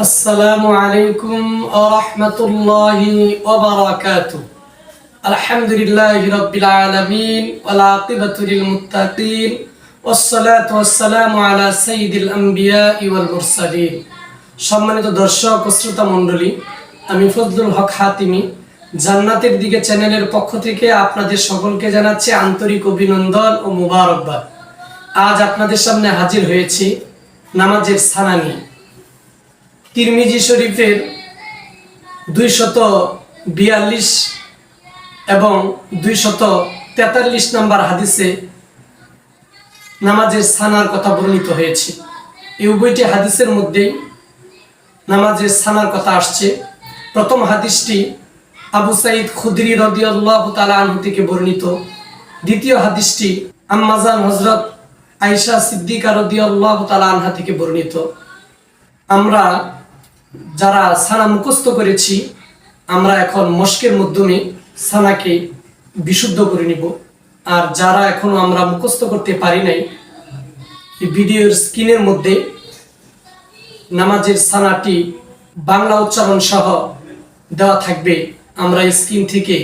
السلام عليكم ورحمة الله وبركاته الحمد لله رب العالمين والعاقبة للمتقين والصلاة والسلام على سيد الأنبياء والمرسلين সম্মানিত দর্শক ও শ্রোতা মণ্ডলী আমি ফজলুল হক হাতিমি জান্নাতের দিকে চ্যানেলের পক্ষ থেকে আপনাদের সকলকে জানাচ্ছি আন্তরিক অভিনন্দন ও মুবারকবাদ আজ আপনাদের সামনে হাজির হয়েছি নামাজের সানা নিয়ে তিরমিজি শরীফের দুইশত বিয়াল্লিশ এবং দুইশত তেতাল্লিশ নম্বর হাদিসে নামাজের সানার কথা বর্ণিত হয়েছে। এই উভয়টি হাদিসের মধ্যেই নামাজের সানার কথা আসছে। প্রথম হাদিসটি আবু সাইদ খুদরি রদিয়াল্লাহ তালা আনহু থেকে বর্ণিত। দ্বিতীয় হাদিসটি আম্মাজান হজরত আইসা সিদ্দিকা রদিয়াল্লাহ তালা আনহা থেকে বর্ণিত। আমরা যারা সানা মুখস্থ করেছি, আমরা এখন মস্কের মাধ্যমে সানাকে বিশুদ্ধ করে নিব। আর যারা এখনও আমরা মুখস্থ করতে পারি নাই ভিডিওর স্ক্রিনের মধ্যে নামাজের সানাটি বাংলা উচ্চারণ সহ দেওয়া থাকবে, আমরা স্ক্রিন থেকে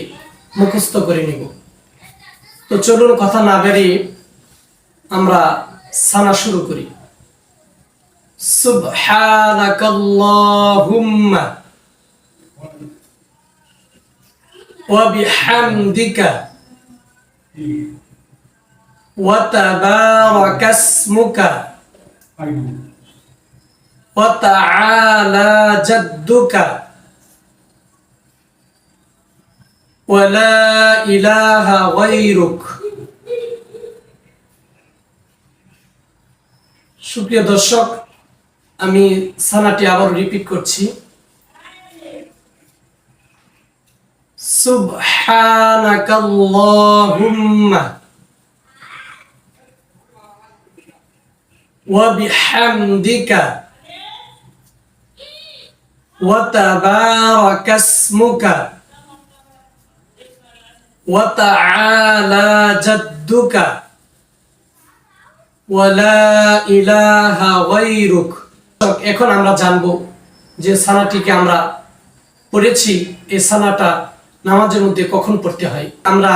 মুখস্থ করে নিব। তো চলুন কথা না বেরিয়ে আমরা সানা শুরু করি। سبحانك اللهم وبحمدك وتبارك اسمك وتعالى جدك ولا إله غيرك সুপ্রিয় দর্শক আমি সানাটি আবার রিপিট করছি سبحانك اللهم وبحمدك وتبارك اسمك وتعالى جدك ولا إله غيرك এখন আমরা জানব যে সানাটিকে আমরা পড়েছি, এই সানাটা নামাজের মধ্যে কখন পড়তে হয়। আমরা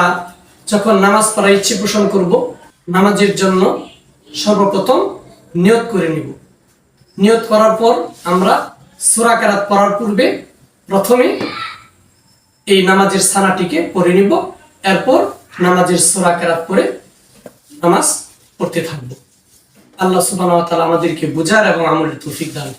যখন নামাজ পড়ার ইচ্ছে পোষণ করব, নামাজের জন্য সর্বপ্রথম নিয়ত করে নিব। নিয়ত করার পর আমরা সুরা কেরাত পড়ার পূর্বে প্রথমে এই নামাজের সানাটিকে পড়ে নিব, এরপর নামাজের সুরা কেরাত পড়ে নামাজ পড়তে থাকব। আল্লাহ সুবাহ আমাদেরকে বুঝার এবং আমলের তৌফিক দান।